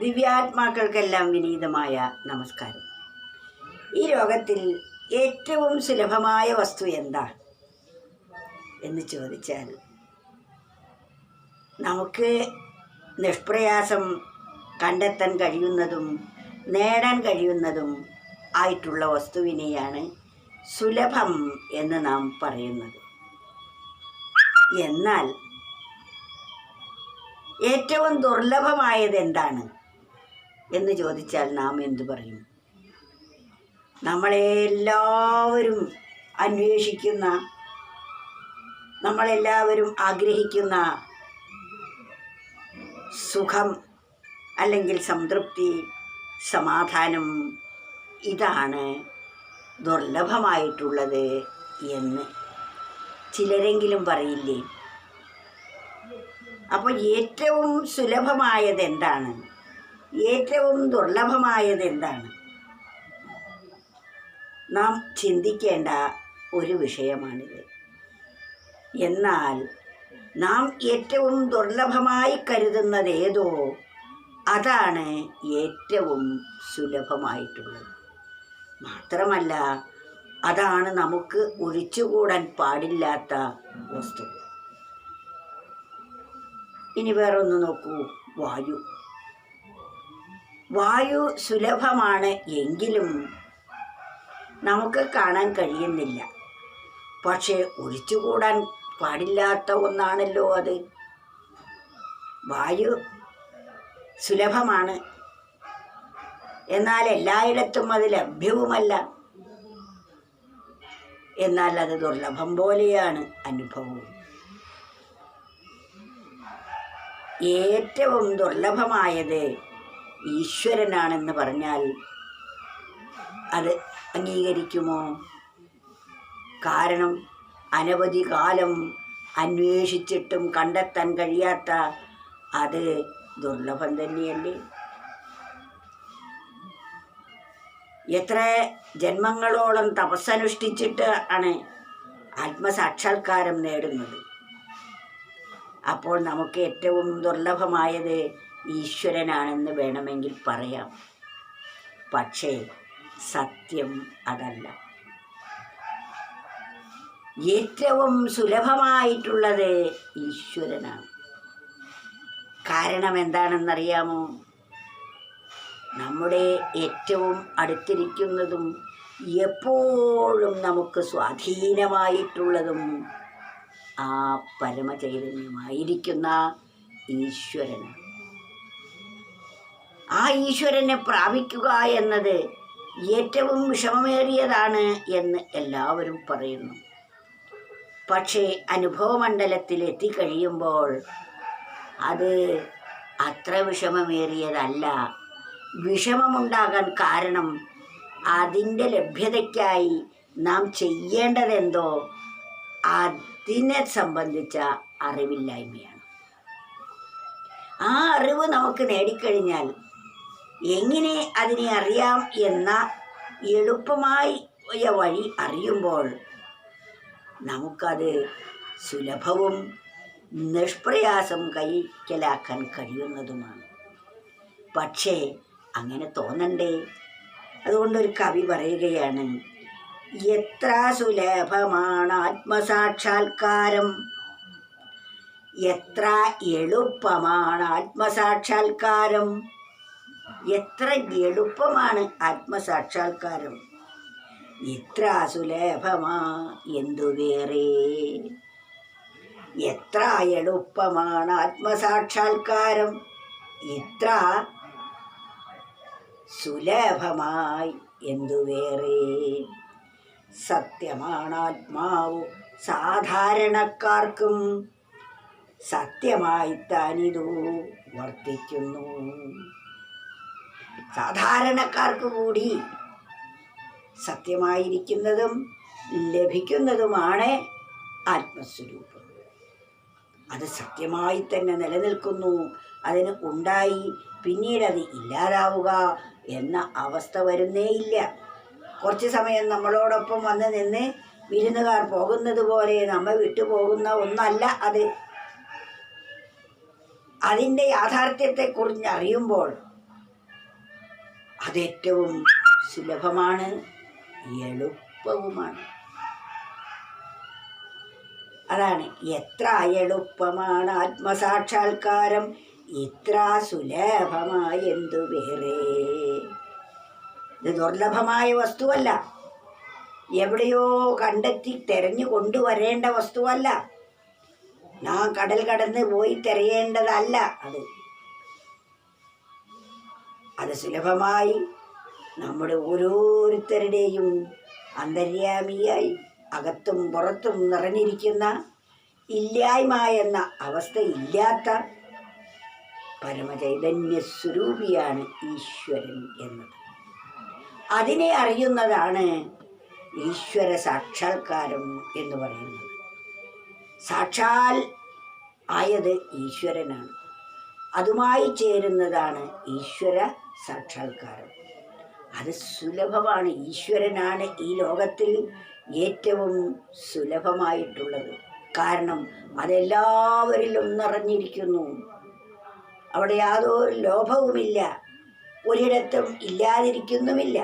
ദിവ്യാത്മാക്കൾക്കെല്ലാം വിനീതമായ നമസ്കാരം. ഈ ലോകത്തിൽ ഏറ്റവും സുലഭമായ വസ്തു എന്താ? എന്ന് ചോദിച്ചാൽ നമുക്ക് നിഷ്പ്രയാസം കണ്ടെത്താൻ കഴിയുന്നതും നേടാൻ കഴിയുന്നതും ആയിട്ടുള്ള വസ്തുവിനെയാണ് സുലഭം എന്ന് നാം പറയുന്നത്. എന്നാൽ ഏറ്റവും ദുർലഭമായത് എന്താണ് എന്ന് ചോദിച്ചാൽ നാം എന്തു പറയും? നമ്മളെല്ലാവരും അന്വേഷിക്കുന്ന നമ്മളെല്ലാവരും ആഗ്രഹിക്കുന്ന സുഖം അല്ലെങ്കിൽ സംതൃപ്തി സമാധാനം ഇതാണ് ദുർലഭമായിട്ടുള്ളത് എന്ന് ചിലരെങ്കിലും പറയില്ലേ? അപ്പോൾ ഏറ്റവും സുലഭമായത് എന്താണ്? ഏറ്റവും ദുർലഭമായത് എന്താണ് നാം ചിന്തിക്കേണ്ട ഒരു വിഷയമാണിത്. എന്നാൽ നാം ഏറ്റവും ദുർലഭമായി കരുതുന്നത് ഏതോ അതാണ് ഏറ്റവും സുലഭമായിട്ടുള്ളത്. മാത്രമല്ല അതാണ് നമുക്ക് ഒഴിച്ചുകൂടാൻ പാടില്ലാത്ത വസ്തു. ഇനി വേറൊന്ന് നോക്കൂ. വായു. വായു സുലഭമാണ് എങ്കിലും നമുക്ക് കാണാൻ കഴിയുന്നില്ല. പക്ഷേ ഒഴിച്ചുകൂടാൻ പാടില്ലാത്ത ഒന്നാണല്ലോ അത്. വായു സുലഭമാണ്. എന്നാൽ എല്ലായിടത്തും അത് ലഭ്യവുമല്ല. എന്നാൽ അത് ദുർലഭം പോലെയാണ് അനുഭവവും. ഏറ്റവും ദുർലഭമായത് ഈശ്വരനാണെന്ന് പറഞ്ഞാൽ അത് അംഗീകരിക്കുമോ? കാരണം അനവധി കാലം അന്വേഷിച്ചിട്ടും കണ്ടെത്താൻ കഴിയാത്ത അത് ദുർലഭം തന്നെയല്ലേ? എത്ര ജന്മങ്ങളോളം തപസ്സനുഷ്ഠിച്ചിട്ട് ആണ് ആത്മസാക്ഷാത്കാരം നേടുന്നത്? അപ്പോൾ നമുക്ക് ഏറ്റവും ദുർലഭമായത് ഈശ്വരനാണെന്ന് വേണമെങ്കിൽ പറയാം. പക്ഷേ സത്യം അതല്ല. ഏറ്റവും സുലഭമായിട്ടുള്ളത് ഈശ്വരനാണ്. കാരണം എന്താണെന്നറിയാമോ? നമ്മുടെ ഏറ്റവും അടുത്തിരിക്കുന്നതും എപ്പോഴും നമുക്ക് സ്വാധീനമായിട്ടുള്ളതും ആ പരമചൈതന്യമായിരിക്കുന്ന ഈശ്വരനാണ്. ആ ഈശ്വരനെ പ്രാപിക്കുക എന്നത് ഏറ്റവും വിഷമമേറിയതാണ് എന്ന് എല്ലാവരും പറയുന്നു. പക്ഷേ അനുഭവമണ്ഡലത്തിൽ എത്തിക്കഴിയുമ്പോൾ അത് അത്ര വിഷമമേറിയതല്ല. വിഷമമുണ്ടാകാൻ കാരണം അതിന്റെ ലഭ്യതയ്ക്കായി നാം ചെയ്യേണ്ടതെന്തോ അതിനെ സംബന്ധിച്ച അറിവില്ലായ്മയാണ്. ആ അറിവ് നമുക്ക് നേടിക്കഴിഞ്ഞാൽ എങ്ങനെ അതിനെ അറിയാം എന്ന എളുപ്പമായ വഴി അറിയുമ്പോൾ നമുക്കത് സുലഭവും നിഷ്പ്രയാസം കൈക്കലാക്കാൻ കഴിയുന്നതുമാണ്. പക്ഷേ അങ്ങനെ തോന്നണ്ടേ? അതുകൊണ്ടൊരു കവി പറയുകയാണ് എത്ര സുലഭമാണ് ആത്മസാക്ഷാത്കാരം? എത്ര എളുപ്പമാണ് ആത്മസാക്ഷാത്കാരം? എത്ര എളുപ്പമാണ് ആത്മസാക്ഷാത്കാരം. ഇത്ര സുലഭമാ എന്തു വേറെ എത്ര എളുപ്പമാണ് ആത്മസാക്ഷാത്കാരം. ഇത്ര സുലഭമായി എന്തു വേറെ സത്യമാണ് ആത്മാവ് സാധാരണക്കാർക്കും. സത്യമായി താനിതു വർത്തിക്കുന്നു. സാധാരണക്കാർക്ക് കൂടി സത്യമായിരിക്കുന്നതും ലഭിക്കുന്നതുമാണ് ആത്മസ്വരൂപം. അത് സത്യമായി തന്നെ നിലനിൽക്കുന്നു. അതിന് ഉണ്ടായി പിന്നീട് അത് ഇല്ലാതാവുക എന്ന അവസ്ഥ വരുന്നേയില്ല. കുറച്ച് സമയം നമ്മളോടൊപ്പം വന്ന് നിന്ന് വിരുന്നുകാർ പോകുന്നത് പോലെ നമ്മെ വിട്ടുപോകുന്ന ഒന്നല്ല അത്. അതിന്റെ യാഥാർത്ഥ്യത്തെക്കുറിച്ച് അറിയുമ്പോൾ അതേറ്റവും സുലഭമാണ് എളുപ്പവുമാണ്. അതാണ് എത്ര എളുപ്പമാണ് ആത്മസാക്ഷാത്കാരം ഇത്ര സുലഭമായെന്തു വേറെ? ഇത് ദുർലഭമായ വസ്തുവല്ല. എവിടെയോ കണ്ടെത്തി തെരഞ്ഞു കൊണ്ടുവരേണ്ട വസ്തുവല്ല. നാം കടൽ കടന്ന് പോയി തിരയേണ്ടതല്ല അത്. അത് സുലഭമായി നമ്മുടെ ഓരോരുത്തരുടെയും അന്തര്യാമിയായി അകത്തും പുറത്തും നിറഞ്ഞിരിക്കുന്ന ഇല്ലായ്മ എന്ന അവസ്ഥ ഇല്ലാത്ത പരമചൈതന്യ സ്വരൂപിയാണ് ഈശ്വരൻ എന്നത്. അതിനെ അറിയുന്നതാണ് ഈശ്വര സാക്ഷാത്കാരം എന്ന് പറയുന്നത്. സാക്ഷാൽ ആയത് ഈശ്വരനാണ്. അതുമായി ചേരുന്നതാണ് ഈശ്വര സാക്ഷാത്കാരം. അത് സുലഭമാണ്. ഈശ്വരനാണ് ഈ ലോകത്തിൽ ഏറ്റവും സുലഭമായിട്ടുള്ളത്. കാരണം അതെല്ലാവരിലും നിറഞ്ഞിരിക്കുന്നു. അവിടെ യാതൊരു ലോഭവുമില്ല. ഒരിടത്തും ഇല്ലാതിരിക്കുന്നുമില്ല.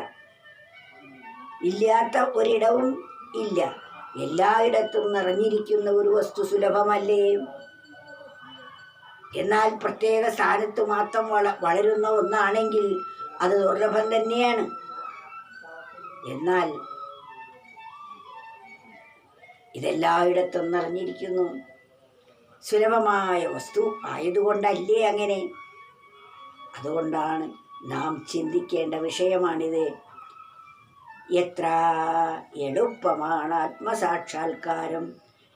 ഇല്ലാത്ത ഒരിടവും ഇല്ല. എല്ലായിടത്തും നിറഞ്ഞിരിക്കുന്ന ഒരു വസ്തു സുലഭമല്ലേ? എന്നാൽ പ്രത്യേക സ്ഥാനത്ത് മാത്രം വള വളരുന്ന ഒന്നാണെങ്കിൽ അത് ദുർലഭം തന്നെയാണ്. എന്നാൽ ഇതെല്ലായിടത്തും നിറഞ്ഞിരിക്കുന്നു. സുലഭമായ വസ്തു ആയതുകൊണ്ടല്ലേ അങ്ങനെ? അതുകൊണ്ടാണ് നാം ചിന്തിക്കേണ്ട വിഷയമാണിത്. എത്ര എളുപ്പമാണ് ആത്മസാക്ഷാത്കാരം.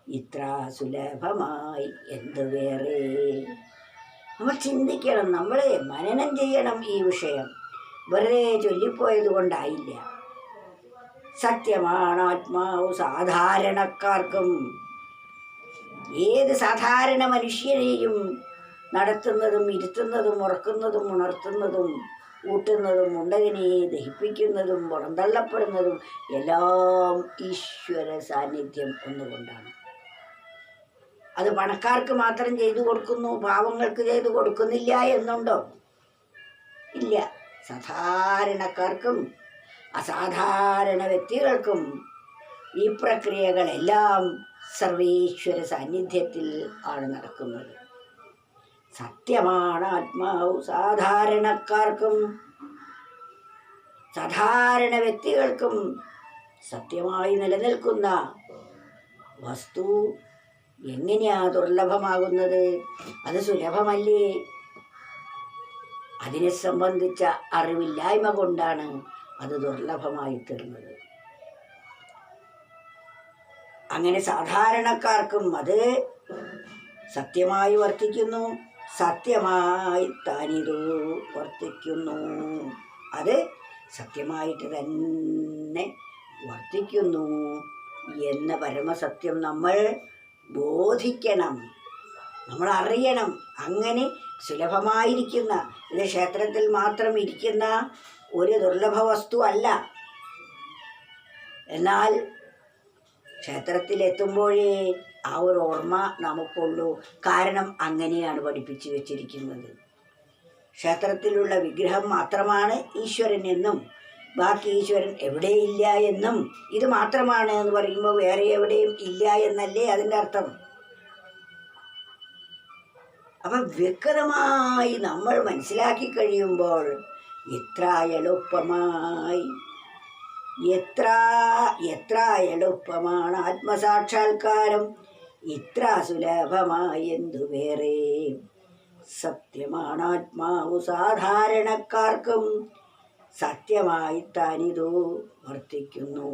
ഇത്ര സുലഭമായി എന്ത് വേറെ നമ്മൾ ചിന്തിക്കണം നമ്മൾ മനനം ചെയ്യണം ഈ വിഷയം. വെറുതെ ചൊല്ലിപ്പോയത് കൊണ്ടായില്ല. സത്യമാണ് ആത്മാവ് സാധാരണക്കാർക്കും. ഏത് സാധാരണ മനുഷ്യരെയും നടത്തുന്നതും ഇരുത്തുന്നതും ഉറക്കുന്നതും ഉണർത്തുന്നതും ഊട്ടുന്നതും ഉണ്ടതിനെ ദഹിപ്പിക്കുന്നതും പുറന്തള്ളപ്പെടുന്നതും എല്ലാം ഈശ്വര സാന്നിധ്യം ഒന്നുകൊണ്ടാണ്. അത് പണക്കാർക്ക് മാത്രം ചെയ്തു കൊടുക്കുന്നു പാവങ്ങൾക്ക് ചെയ്തു കൊടുക്കുന്നില്ല എന്നുണ്ടോ? ഇല്ല. സാധാരണക്കാർക്കും അസാധാരണ വ്യക്തികൾക്കും ഈ പ്രക്രിയകളെല്ലാം സർവേശ്വര സാന്നിധ്യത്തിൽ ആണ് നടക്കുന്നത്. സത്യമാണ് ആത്മാവ്. സാധാരണക്കാർക്കും സാധാരണ വ്യക്തികൾക്കും സത്യമായി നിലനിൽക്കുന്ന വസ്തു എങ്ങനെയാ ദുർലഭമാകുന്നത്? അത് സുലഭമല്ലേ? അതിനെ സംബന്ധിച്ച അറിവില്ലായ്മ കൊണ്ടാണ് അത് ദുർലഭമായി തീർന്നത്. അങ്ങനെ സാധാരണക്കാർക്കും അത് സത്യമായി വർത്തിക്കുന്നു. സത്യമായി താനിതു വർത്തിക്കുന്നു. അത് സത്യമായിട്ട് തന്നെ വർത്തിക്കുന്നു എന്ന പരമസത്യം നമ്മൾ ബോധിക്കണം. നമ്മൾ അറിയണം അങ്ങനെ സുലഭമായിരിക്കുന്ന ഇത് ക്ഷേത്രത്തിൽ മാത്രം ഇരിക്കുന്ന ഒരു ദുർലഭ വസ്തു അല്ല. എന്നാൽ ക്ഷേത്രത്തിലെത്തുമ്പോഴേ ആ ഒരു ഓർമ്മ നമുക്കുള്ളൂ. കാരണം അങ്ങനെയാണ് പഠിപ്പിച്ചു വച്ചിരിക്കുന്നത്. ക്ഷേത്രത്തിലുള്ള വിഗ്രഹം മാത്രമാണ് ഈശ്വരൻ എന്നും ബാക്കി ഈശ്വരൻ എവിടെയില്ല എന്നും ഇത് മാത്രമാണ് എന്ന് പറയുമ്പോൾ വേറെ എവിടെയും ഇല്ല എന്നല്ലേ അതിന്റെ അർത്ഥം. അപ്പം വ്യക്തമായി നമ്മൾ മനസ്സിലാക്കി കഴിയുമ്പോൾ ഇത്ര എളുപ്പമായി. എത്ര എത്ര എളുപ്പമാണ് ആത്മസാക്ഷാത്കാരം. ഇത്ര സുലഭമായി എന്തു വേറെ? സത്യമാണ് ആത്മാവ് സാധാരണക്കാർക്കും. സത്യമായി താനിതു വർത്തിക്കുന്നു.